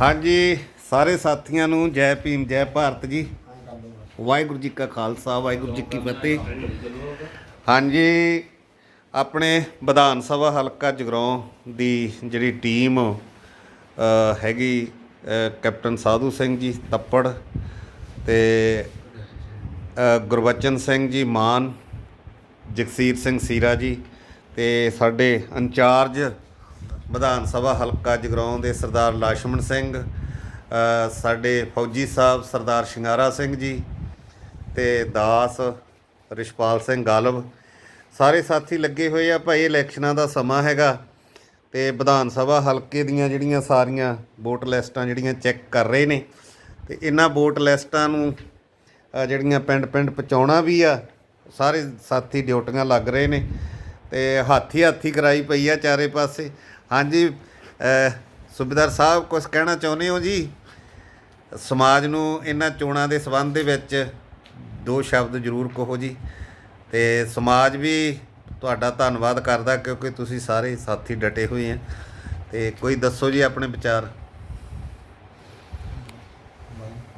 ਹਾਂਜੀ, ਸਾਰੇ ਸਾਥੀਆਂ ਨੂੰ ਜੈ ਭੀਮ, ਜੈ ਭਾਰਤ ਜੀ। ਵਾਹਿਗੁਰੂ ਜੀ ਕਾ ਖਾਲਸਾ, ਵਾਹਿਗੁਰੂ ਜੀ ਕੀ ਫਤਿਹ। ਹਾਂਜੀ, ਆਪਣੇ ਵਿਧਾਨ ਸਭਾ ਹਲਕਾ ਜਗਰਾਉਂ ਦੀ ਜਿਹੜੀ ਟੀਮ ਹੈਗੀ ਕੈਪਟਨ ਸਾਧੂ ਸਿੰਘ ਜੀ ਤੱਪੜ ਤੇ ਗੁਰਬਚਨ ਸਿੰਘ ਜੀ ਮਾਨ, ਜਗਸੀਰ ਸਿੰਘ ਸੀਰਾ ਜੀ ਤੇ ਸਾਡੇ ਇੰਚਾਰਜ ਵਿਧਾਨ ਸਭਾ ਹਲਕਾ ਜਗਰਾਉਂ ਦੇ ਸਰਦਾਰ ਲਾਸ਼ਮਣ ਸਿੰਘ ਸਾਡੇ ਫੌਜੀ ਸਾਹਿਬ ਸਰਦਾਰ ਸ਼ਿੰਗਾਰਾ ਸਿੰਘ ਜੀ ਤੇ ਦਾਸ ਰਿਸ਼ਪਾਲ ਸਿੰਘ ਗਾਲਬ ਸਾਰੇ ਸਾਥੀ ਲੱਗੇ ਹੋਏ ਆ ਭਾਈ, ਇਲੈਕਸ਼ਨਾਂ ਦਾ ਸਮਾਂ ਹੈਗਾ ਤੇ ਵਿਧਾਨ ਸਭਾ ਹਲਕੇ ਦੀਆਂ ਜਿਹੜੀਆਂ ਸਾਰੀਆਂ ਵੋਟ ਲਿਸਟਾਂ ਜਿਹੜੀਆਂ ਚੈੱਕ ਕਰ ਰਹੇ ਨੇ ਤੇ ਇਹਨਾਂ ਵੋਟ ਲਿਸਟਾਂ ਨੂੰ ਜਿਹੜੀਆਂ ਪਿੰਡ-ਪਿੰਡ ਪਹੁੰਚਾਉਣਾ ਵੀ ਆ, ਸਾਰੇ ਸਾਥੀ ਡਿਊਟੀਆਂ ਲੱਗ ਰਹੇ ਨੇ ਤੇ ਹਾਥੀ ਹਾਥੀ ਕਰਾਈ ਪਈ ਆ ਚਾਰੇ ਪਾਸੇ। ਹਾਂਜੀ ਸੂਬੇਦਾਰ ਸਾਹਿਬ ਕੁਝ ਕਹਿਣਾ ਚਾਹੁੰਦੇ ਹੋ ਜੀ? ਸਮਾਜ ਨੂੰ ਇਹਨਾਂ ਚੋਣਾਂ ਦੇ ਸੰਬੰਧ ਦੇ ਵਿੱਚ ਦੋ ਸ਼ਬਦ ਜ਼ਰੂਰ ਕਹੋ ਜੀ। ਤੇ ਸਮਾਜ ਵੀ ਤੁਹਾਡਾ ਧੰਨਵਾਦ ਕਰਦਾ ਕਿਉਂਕਿ ਤੁਸੀਂ ਸਾਰੇ ਸਾਥੀ ਡਟੇ ਹੋਏ ਆ। ਤੇ ਕੋਈ ਦੱਸੋ ਜੀ ਆਪਣੇ ਵਿਚਾਰ?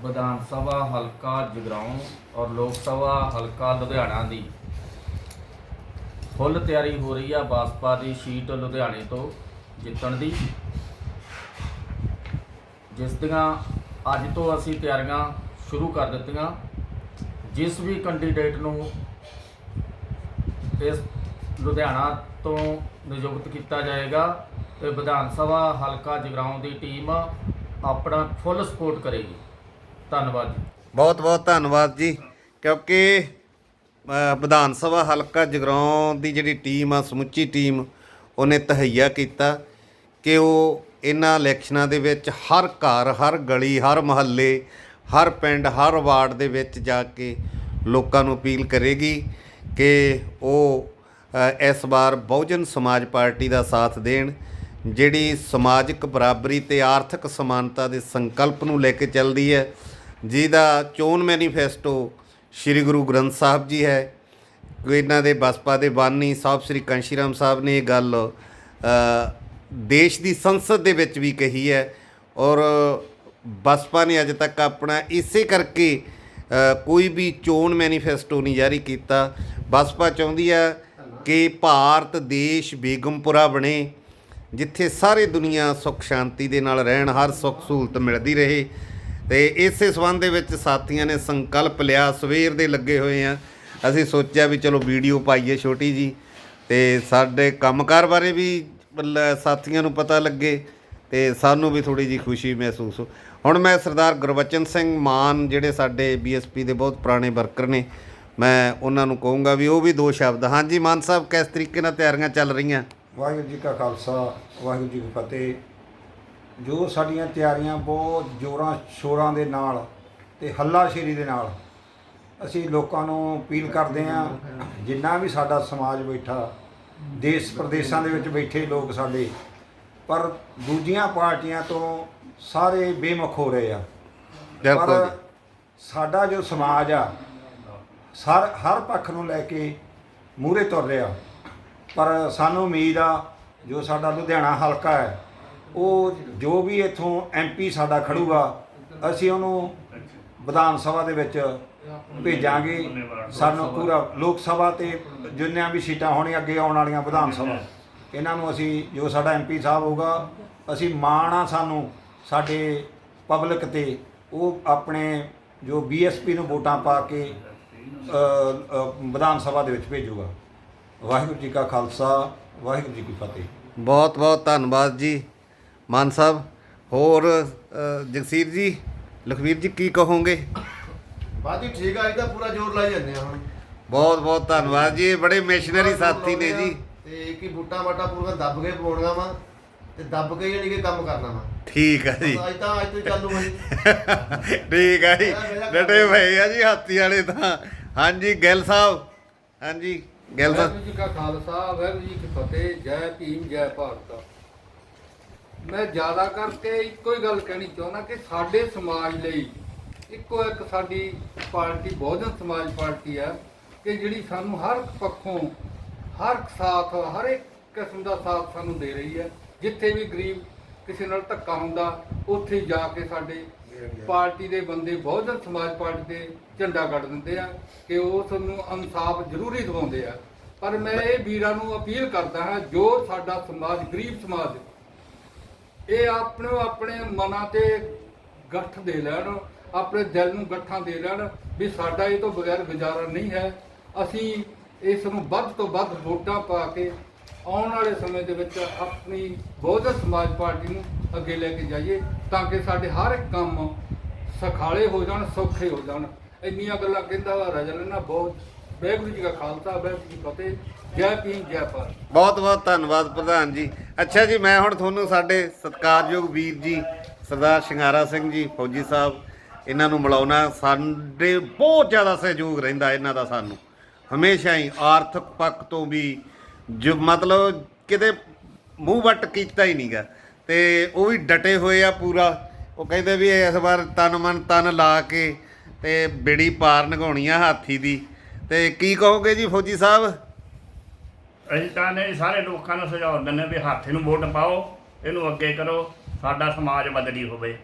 ਵਿਧਾਨ ਸਭਾ ਹਲਕਾ ਜਗਰਾਉਂ ਔਰ ਲੋਕ ਸਭਾ ਹਲਕਾ ਲੁਧਿਆਣਾ ਦੀ ਫੁੱਲ ਤਿਆਰੀ ਹੋ ਰਹੀ ਆ ਬਾਸਪਾ ਦੀ ਸ਼ੀਟ ਲੁਧਿਆਣੇ ਤੋਂ। ਜਿੱਤਣ ਦੀ। ਜਿਸ ਦੀਆਂ ਅੱਜ ਤੋਂ ਅਸੀਂ ਤਿਆਰੀਆਂ ਸ਼ੁਰੂ ਕਰ ਦਿੱਤੀਆਂ। ਜਿਸ ਵੀ ਕੈਂਡੀਡੇਟ ਨੂੰ ਇਸ ਲੁਧਿਆਣਾ ਤੋਂ ਨਿਯੁਕਤ ਕੀਤਾ ਜਾਏਗਾ ਤੇ ਵਿਧਾਨ ਸਭਾ ਹਲਕਾ ਜਗਰਾਉਂ ਦੀ ਟੀਮ ਆਪਣਾ ਫੁੱਲ ਸਪੋਰਟ ਕਰੇਗੀ। ਧੰਨਵਾਦ ਜੀ। ਬਹੁਤ ਬਹੁਤ ਧੰਨਵਾਦ ਜੀ, ਕਿਉਂਕਿ ਵਿਧਾਨ ਸਭਾ ਹਲਕਾ ਜਗਰਾਉਂ ਦੀ ਜਿਹੜੀ ਟੀਮ ਆ, ਸਮੁੱਚੀ ਟੀਮ ਉਹਨੇ ਤਹਈਆ ਕੀਤਾ ਕਿ ਉਹ ਇਹਨਾਂ ਇਲੈਕਸ਼ਨਾਂ ਦੇ ਵਿੱਚ ਹਰ ਘਰ, ਹਰ ਗਲੀ, ਹਰ ਮਹੱਲੇ, ਹਰ ਪਿੰਡ, ਹਰ ਵਾਰਡ ਦੇ ਵਿੱਚ ਜਾ ਕੇ ਲੋਕਾਂ ਨੂੰ ਅਪੀਲ ਕਰੇਗੀ ਕਿ ਉਹ ਇਸ ਵਾਰ ਬਹੁਜਨ ਸਮਾਜ ਪਾਰਟੀ ਦਾ ਸਾਥ ਦੇਣ, ਜਿਹੜੀ ਸਮਾਜਿਕ ਬਰਾਬਰੀ ਤੇ ਆਰਥਿਕ ਸਮਾਨਤਾ ਦੇ ਸੰਕਲਪ ਨੂੰ ਲੈ ਕੇ ਚੱਲਦੀ ਹੈ, ਜਿਹਦਾ ਚੋਣ ਮੈਨੀਫੈਸਟੋ ਸ੍ਰੀ ਗੁਰੂ ਗ੍ਰੰਥ ਸਾਹਿਬ ਜੀ ਹੈ। ਇਹਨਾਂ ਦੇ ਬਸਪਾ ਦੇ ਬਾਨੀ ਸਾਹਿਬ, ਸ੍ਰੀ ਕਾਂਸ਼ੀਰਾਮ ਸਾਹਿਬ ਨੇ ਇਹ ਗੱਲ ਦੇਸ਼ ਦੀ ਸੰਸਦ ਦੇ ਵਿੱਚ ਵੀ ਕਹੀ ਹੈ ਔਰ ਬਸਪਾ ਨੇ ਅਜੇ ਤੱਕ ਆਪਣਾ ਇਸੇ ਕਰਕੇ ਕੋਈ ਵੀ ਚੋਣ ਮੈਨੀਫੈਸਟੋ ਨਹੀਂ ਜਾਰੀ ਕੀਤਾ। ਬਸਪਾ ਚਾਹੁੰਦੀ ਹੈ ਕਿ ਭਾਰਤ, ਦੇਸ਼ ਬੇਗਮਪੁਰਾ ਬਣੇ, ਜਿੱਥੇ ਸਾਰੇ ਦੁਨੀਆ ਸੁੱਖ ਸ਼ਾਂਤੀ ਦੇ ਨਾਲ ਰਹਿਣ, ਹਰ ਸੁੱਖ ਸਹੂਲਤ ਮਿਲਦੀ ਰਹੇ। ਤੇ ਇਸੇ ਸੰਬੰਧ ਦੇ ਵਿੱਚ ਸਾਥੀਆਂ ਨੇ ਸੰਕਲਪ ਲਿਆ, ਸਵੇਰ ਦੇ ਲੱਗੇ ਹੋਏ ਆ। ਅਸੀਂ ਸੋਚਿਆ ਵੀ ਚਲੋ ਵੀਡੀਓ ਪਾਈਏ ਛੋਟੀ ਜੀ ਤੇ ਸਾਡੇ ਕੰਮਕਾਰ ਬਾਰੇ ਵੀ ਲ- ਸਾਥੀਆਂ ਨੂੰ ਪਤਾ ਲੱਗੇ ਤੇ ਸਾਨੂੰ ਵੀ ਥੋੜੀ ਜੀ ਖੁਸ਼ੀ ਮਹਿਸੂਸ ਹੋ। ਹੁਣ ਮੈਂ ਸਰਦਾਰ ਗੁਰਬਚਨ ਸਿੰਘ ਮਾਨ ਜਿਹੜੇ ਸਾਡੇ ਬੀਐਸਪੀ ਦੇ ਬਹੁਤ ਪੁਰਾਣੇ ਵਰਕਰ ਨੇ, ਮੈਂ ਉਹਨਾਂ ਨੂੰ ਕਹੂੰਗਾ ਵੀ ਉਹ ਵੀ ਦੋ ਸ਼ਬਦ। ਹਾਂਜੀ, ਮਾਨ ਸਾਹਿਬ, ਕਿਸ ਤਰੀਕੇ ਨਾਲ ਤਿਆਰੀਆਂ ਚੱਲ ਰਹੀਆਂ? ਵਾਹਿਗੁਰੂ ਜੀ ਕਾ ਖਾਲਸਾ, ਵਾਹਿਗੁਰੂ ਜੀ ਕੀ ਫਤਿਹ। ਜੋ ਸਾਡੀਆਂ ਤਿਆਰੀਆਂ ਬਹੁਤ ਜੋਰਾਂ ਸ਼ੋਰਾਂ ਦੇ ਨਾਲ ਤੇ ਹੱਲਾਸ਼ੇਰੀ ਦੇ ਨਾਲ ਅਸੀਂ ਲੋਕਾਂ ਨੂੰ ਅਪੀਲ ਕਰਦੇ ਹਾਂ ਜਿੰਨਾ ਵੀ ਸਾਡਾ ਸਮਾਜ ਬੈਠਾ ਦੇਸ਼ ਪ੍ਰਦੇਸ਼ਾਂ ਦੇ ਵਿੱਚ ਬੈਠੇ ਲੋਕ ਸਾਡੇ ਪਰ ਦੂਜੀਆਂ ਪਾਰਟੀਆਂ ਤੋਂ ਸਾਰੇ ਬੇਮੁਖ ਹੋ ਰਹੇ ਆ। ਪਰ ਸਾਡਾ ਜੋ ਸਮਾਜ ਆ ਸਰ ਹਰ ਪੱਖ ਨੂੰ ਲੈ ਕੇ ਮੂਹਰੇ ਤੁਰ ਰਿਹਾ। ਪਰ ਸਾਨੂੰ ਉਮੀਦ ਆ ਜੋ ਸਾਡਾ ਲੁਧਿਆਣਾ ਹਲਕਾ ਹੈ ਉਹ ਜੋ ਵੀ ਇਥੋਂ ਐਮਪੀ ਸਾਡਾ ਖੜੂਗਾ ਅਸੀਂ ਉਹਨੂੰ ਵਿਧਾਨ ਸਭਾ ਦੇ ਵਿੱਚ ਭੇਜਾਂਗੇ। ਸਾਨੂੰ ਪੂਰਾ ਲੋਕ ਸਭਾ ਤੇ ਜਿੰਨੀਆਂ ਵੀ ਸੀਟਾਂ ਹੋਣੀਆਂ, ਅੱਗੇ ਆਉਣ ਵਾਲੀਆਂ ਵਿਧਾਨ ਸਭਾ। ਇਹਨਾਂ ਨੂੰ ਅਸੀਂ, ਜੋ ਸਾਡਾ ਐਮਪੀ ਸਾਹਿਬ ਹੋਊਗਾ, ਅਸੀਂ ਮਾਣ ਆ ਸਾਨੂੰ ਸਾਡੇ ਪਬਲਿਕ ਤੇ, ਉਹ ਆਪਣੇ ਜੋ ਬੀਐਸਪੀ ਨੂੰ ਵੋਟਾਂ ਪਾ ਕੇ ਵਿਧਾਨ ਸਭਾ ਦੇ ਵਿੱਚ ਭੇਜੂਗਾ। ਵਾਹਿਗੁਰੂ ਜੀ ਕਾ ਖਾਲਸਾ, ਵਾਹਿਗੁਰੂ ਜੀ ਕੀ ਫਤਿਹ। ਬਹੁਤ ਬਹੁਤ ਧੰਨਵਾਦ ਜੀ। ਮਾਨ ਸਾਹਿਬ, ਹੋਰ ਜਗਸੀਰ ਜੀ ਲਖਵੀਰ ਜੀ, ਕੀ ਕਹੋਗੇ? ਬਾਜੀ ਠੀਕ ਆ ਇਹਦਾ ਪੂਰਾ ਜ਼ੋਰ ਲਾਈ ਜਾਂਦੇ ਆ ਹੁਣ। ਬਹੁਤ ਬਹੁਤ ਧੰਨਵਾਦ ਜੀ ਇਹ ਬੜੇ ਮਿਸ਼ਨਰੀ ਸਾਥੀ ਨੇ ਜੀ। ਤੇ ਇੱਕ ਹੀ ਬੂਟਾ ਬਾਟਾ ਪੂਰਾ ਦੱਬ ਕੇ ਪਾਉਣੀਆਂ ਵਾ ਤੇ ਦੱਬ ਕੇ ਯਾਨੀ ਕਿ ਕੰਮ ਕਰਨਾ ਵਾ। ਠੀਕ ਆ ਜੀ। ਅੱਜ ਤਾਂ ਅੱਜ ਤੋਂ ਚਾਲੂ ਹੋਈ ਠੀਕ ਆ ਜੀ। ਡਟੇ ਪਏ ਆ ਜੀ ਹਾਥੀ ਵਾਲੇ ਤਾਂ। ਹਾਂਜੀ ਗਿੱਲ ਸਾਹਿਬ। ਹਾਂਜੀ ਗਿੱਲ ਸਾਹਿਬ ਵਾਹਿਗੁਰੂ ਜੀ ਕਾ ਖਾਲਸਾ ਵਾਹਿਗੁਰੂ ਜੀ ਕੀ ਫਤਿਹ ਜੈ ਭੀਮ ਜੈ ਭਾਰਤ। ਮੈਂ ਜ਼ਿਆਦਾ ਕਰਕੇ ਇੱਕੋ ਹੀ ਗੱਲ ਕਹਿਣੀ ਚਾਹੁੰਦਾ ਕਿ ਸਾਡੇ ਸਮਾਜ ਲਈ ਇੱਕੋ ਇੱਕ ਸਾਡੀ ਪਾਰਟੀ, ਬਹੁਜਨ ਸਮਾਜ ਪਾਰਟੀ ਆ ਕਿ ਜਿਹੜੀ ਸਾਨੂੰ ਹਰ ਇੱਕ ਪੱਖੋਂ, ਹਰ ਇੱਕ ਸਾਥ, ਹਰ ਇੱਕ ਕਿਸਮ ਦਾ ਸਾਥ ਸਾਨੂੰ ਦੇ ਰਹੀ ਹੈ ਜਿੱਥੇ ਵੀ ਗਰੀਬ ਕਿਸੇ ਨਾਲ ਧੱਕਾ ਹੁੰਦਾ, ਉੱਥੇ ਜਾ ਕੇ ਸਾਡੇ ਪਾਰਟੀ ਦੇ ਬੰਦੇ ਬਹੁਜਨ ਸਮਾਜ ਪਾਰਟੀ ਦੇ ਝੰਡਾ ਕੱਢ ਦਿੰਦੇ ਆ ਕਿ ਉਸ ਨੂੰ ਇਨਸਾਫ ਜ਼ਰੂਰੀ ਦਿਵਾਉਂਦੇ ਆ। ਪਰ ਮੈਂ ਇਹ ਵੀਰਾਂ ਨੂੰ ਅਪੀਲ ਕਰਦਾ ਹਾਂ, ਜੋ ਸਾਡਾ ਸਮਾਜ, ਗਰੀਬ ਸਮਾਜ, ਇਹ ਆਪਣੇ ਆਪਣੇ ਮਨਾਂ ਤੇ ਗੱਠ ਦੇ ਲੈਣ ਆਪਣੇ ਦਿਲ ਨੂੰ ਗੱਠਾਂ ਦੇ ਲੈਣ ਵੀ ਸਾਡਾ ਇਹ ਤੋਂ ਬਗੈਰ ਗੁਜ਼ਾਰਾ ਨਹੀਂ ਹੈ। ਅਸੀਂ ਇਸ ਨੂੰ ਵੱਧ ਤੋਂ ਵੱਧ ਵੋਟਾਂ ਪਾ ਕੇ ਆਉਣ ਵਾਲੇ ਸਮੇਂ ਦੇ ਵਿੱਚ ਆਪਣੀ ਬਹੁਜਨ ਸਮਾਜ ਪਾਰਟੀ ਨੂੰ ਅੱਗੇ ਲੈ ਕੇ ਜਾਈਏ ਤਾਂ ਕਿ ਸਾਡੇ ਹਰ ਇੱਕ ਕੰਮ ਸਖਾਲੇ ਹੋ ਜਾਣ, ਸੌਖੇ ਹੋ ਜਾਣ। ਇੰਨੀਆਂ ਗੱਲਾਂ ਕਹਿੰਦਾ ਵਾ ਰਜਲ ਨਾ ਬਹੁਤ, ਵਾਹਿਗੁਰੂ ਜੀ ਕਾ ਖਾਲਸਾ, ਵਾਹਿਗੁਰੂ ਜੀ ਕੀ ਫਤਿਹ। ਜੈ ਭੀਮ, ਜੈ ਭਾਰਤ। ਬਹੁਤ ਬਹੁਤ ਧੰਨਵਾਦ ਪ੍ਰਧਾਨ ਜੀ। ਅੱਛਾ ਜੀ, ਮੈਂ ਹੁਣ ਤੁਹਾਨੂੰ ਸਾਡੇ ਸਤਿਕਾਰਯੋਗ ਵੀਰ ਜੀ ਸਰਦਾਰ ਸ਼ਿੰਗਾਰਾ ਸਿੰਘ ਜੀ, ਫੌਜੀ ਸਾਹਿਬ ਇਹਨਾਂ ਨੂੰ ਮਿਲਾਉਣਾ ਸਾਡੇ ਬਹੁਤ ਜ਼ਿਆਦਾ ਸਹਿਯੋਗ ਰਹਿੰਦਾ ਇਹਨਾਂ ਦਾ ਸਾਨੂੰ। ਹਮੇਸ਼ਾ ਹੀ ਆਰਥਿਕ ਪੱਖ ਤੋਂ ਵੀ ਜੋ ਮਤਲਬ ਕਿਤੇ ਮੂੰਹ ਵੱਟ ਕੀਤਾ ਹੀ ਨਹੀਂਗਾ। ਤੇ ਉਹ ਵੀ ਡਟੇ ਹੋਏ ਆ ਪੂਰਾ। ਉਹ ਕਹਿੰਦੇ ਵੀ ਇਸ ਵਾਰ ਤਨ ਮਨ ਤਨ ਲਾ ਕੇ ਤੇ ਬਿੜੀ ਪਾਰ ਨਗਾਉਣੀ ਆ ਹਾਥੀ ਦੀ। ਤੇ ਕੀ ਕਹੋਗੇ ਜੀ ਫੌਜੀ ਸਾਹਿਬ? ਅਸੀਂ ਤਾਂ ਨੇ ਸਾਰੇ ਲੋਕਾਂ ਨੂੰ ਸੁਝਾਅ ਦਿੰਦੇ ਵੀ ਹਾਥੀ ਨੂੰ ਵੋਟ ਪਾਓ, ਇਹਨੂੰ ਅੱਗੇ ਕਰੋ। ਸਾਡਾ ਸਮਾਜ ਬਦਲੀ ਹੋਵੇ।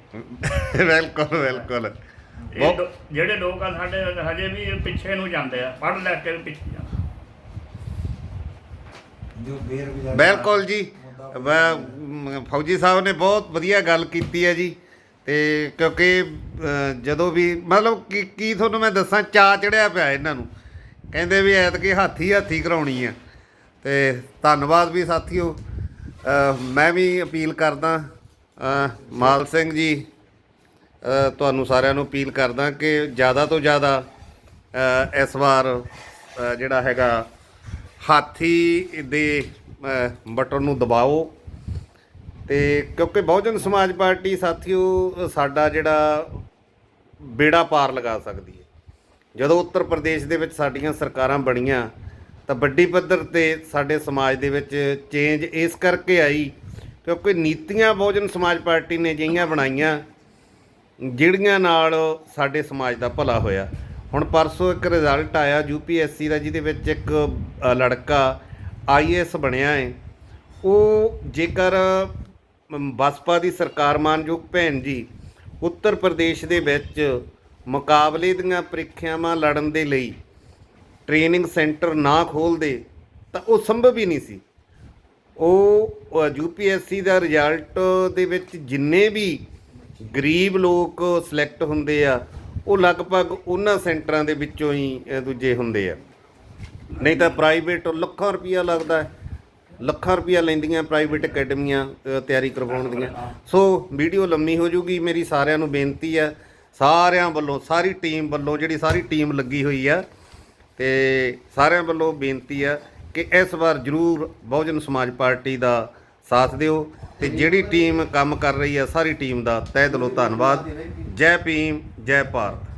ਬਿਲਕੁਲ ਬਿਲਕੁਲ। ਇਹ ਬਹੁਤ- ਲੋ- ਜਿਹੜੇ ਲੋਕ ਆ ਸਾਡੇ ਹਜੇ ਵੀ ਪਿੱਛੇ ਨੂੰ ਜਾਂਦੇ ਆ ਪੜ੍ਹ ਲੈ ਕੇ ਵੀ ਪਿੱਛੇ ਜਾਂਦੇ ਜੋ ਬੇਰੁਜ਼ਗਾਰ ਬਿਲਕੁਲ ਜੀ। ਮ, ਫੌਜੀ ਸਾਹਿਬ ਨੇ ਬਹੁਤ ਵਧੀਆ ਗੱਲ ਕੀਤੀ ਹੈ ਜੀ। ਤੇ ਕਿਉਂਕਿ ਅ, ਜਦੋਂ ਵੀ ਮਤਲਬ ਕੀ ਕੀ ਤੁਹਾਨੂੰ ਮੈਂ ਦੱਸਾਂ ਚਾ ਚੜਿਆ ਪਿਆ ਇਹਨਾਂ ਨੂੰ। ਕਹਿੰਦੇ ਵੀ ਐਤਕੀ ਹਾਥੀ ਹਾਥੀ ਕਰਾਉਣੀ ਆ। ਤੇ ਧੰਨਵਾਦ ਵੀ ਸਾਥੀਓ। ਅ, ਮੈਂ ਵੀ ਅਪੀਲ ਕਰਦਾ ਮਾਲ ਸਿੰਘ ਜੀ ਤੁਹਾਨੂੰ ਸਾਰਿਆਂ ਨੂੰ ਅਪੀਲ ਕਰਦਾ ਕਿ ਜ਼ਿਆਦਾ ਤੋਂ ਜ਼ਿਆਦਾ ਇਸ ਵਾਰ ਜਿਹੜਾ ਹੈਗਾ, ਹਾਥੀ ਦੇ ਬਟਨ ਨੂੰ ਦਬਾਓ। ਤੇ ਕਿਉਂਕਿ ਬਹੁਜਨ ਸਮਾਜ ਪਾਰਟੀ ਸਾਥੀਓ, ਸਾਡਾ ਜਿਹੜਾ ਬੇੜਾ ਪਾਰ ਲਗਾ ਸਕਦੀ ਹੈ। ਜਦੋਂ ਉੱਤਰ ਪ੍ਰਦੇਸ਼ ਦੇ ਵਿੱਚ ਸਾਡੀਆਂ ਸਰਕਾਰਾਂ ਬਣੀਆਂ, ਤਾਂ ਵੱਡੀ ਪੱਧਰ ਤੇ ਸਾਡੇ ਸਮਾਜ ਦੇ ਵਿੱਚ ਚੇਂਜ ਇਸ ਕਰਕੇ ਆਈ ਕਿਉਂਕਿ ਨੀਤੀਆਂ ਬਹੁਜਨ ਸਮਾਜ ਪਾਰਟੀ ਨੇ ਜਿਹੀਆਂ ਬਣਾਈਆਂ ਜਿਹੜੀਆਂ ਨਾਲ ਸਾਡੇ ਸਮਾਜ ਦਾ ਭਲਾ ਹੋਇਆ। ਹੁਣ ਪਰਸੋਂ ਇੱਕ ਰਿਜ਼ਲਟ ਆਇਆ ਯੂਪੀਐਸਸੀ ਦਾ ਜਿਹਦੇ ਵਿੱਚ ਇੱਕ ਅ, ਲੜਕਾ ਆਈਏਐਸ ਬਣਿਆ ਹੈ ਉਹ ਜੇਕਰ ਬਸਪਾ ਦੀ ਸਰਕਾਰ ਮਾਨਯੋਗ ਭੈਣ ਜੀ ਉੱਤਰ ਪ੍ਰਦੇਸ਼ ਦੇ ਵਿੱਚ ਮੁਕਾਬਲੇ ਦੀਆਂ ਪ੍ਰੀਖਿਆਵਾਂ ਲੜਨ ਦੇ ਲਈ ਟ੍ਰੇਨਿੰਗ ਸੈਂਟਰ ਨਾ ਖੋਲਦੇ ਤਾਂ ਉਹ ਸੰਭਵ ਹੀ ਨਹੀਂ ਸੀ। ਉਹ ਯੂਪੀਐਸਸੀ ਦਾ ਰਿਜ਼ਲਟ ਦੇ ਵਿੱਚ ਜਿੰਨੇ ਵੀ ਗਰੀਬ ਲੋਕ ਸਿਲੈਕਟ ਹੁੰਦੇ ਆ, ਉਹ ਲਗਭਗ ਉਹਨਾਂ ਸੈਂਟਰਾਂ ਦੇ ਵਿੱਚੋਂ ਹੀ ਦੂਜੇ ਹੁੰਦੇ ਆ। ਨਹੀਂ ਤਾਂ ਪ੍ਰਾਈਵੇਟ ਲੱਖਾਂ ਰੁਪਈਆ ਲੱਗਦਾ ਹੈ। ਲੱਖਾਂ ਰੁਪਈਆ ਲੈਂਦੀਆਂ ਪ੍ਰਾਈਵੇਟ ਅਕੈਡਮੀਆਂ ਤਿਆਰੀ ਕਰਵਾਉਣ ਦੀਆਂ। ਸੋ ਵੀਡੀਓ ਲੰਮੀ ਹੋ ਜੂਗੀ, ਮੇਰੀ ਸਾਰਿਆਂ ਨੂੰ ਬੇਨਤੀ ਆ ਸਾਰਿਆਂ ਵੱਲੋਂ, ਸਾਰੀ ਟੀਮ ਵੱਲੋਂ, ਜਿਹੜੀ ਸਾਰੀ ਟੀਮ ਲੱਗੀ ਹੋਈ ਆ, ਤੇ ਸਾਰਿਆਂ ਵੱਲੋਂ ਬੇਨਤੀ ਆ ਕਿ ਇਸ ਵਾਰ ਜਰੂਰ ਬਹੁਜਨ ਸਮਾਜ ਪਾਰਟੀ ਦਾ ਸਾਥ ਦਿਓ ਤੇ ਜਿਹੜੀ ਟੀਮ ਕੰਮ ਕਰ ਰਹੀ ਹੈ, ਸਾਰੀ ਟੀਮ ਦਾ ਤਹਿ ਦਿਲੋਂ ਧੰਨਵਾਦ। ਜੈ ਭੀਮ, ਜੈ ਭਾਰਤ।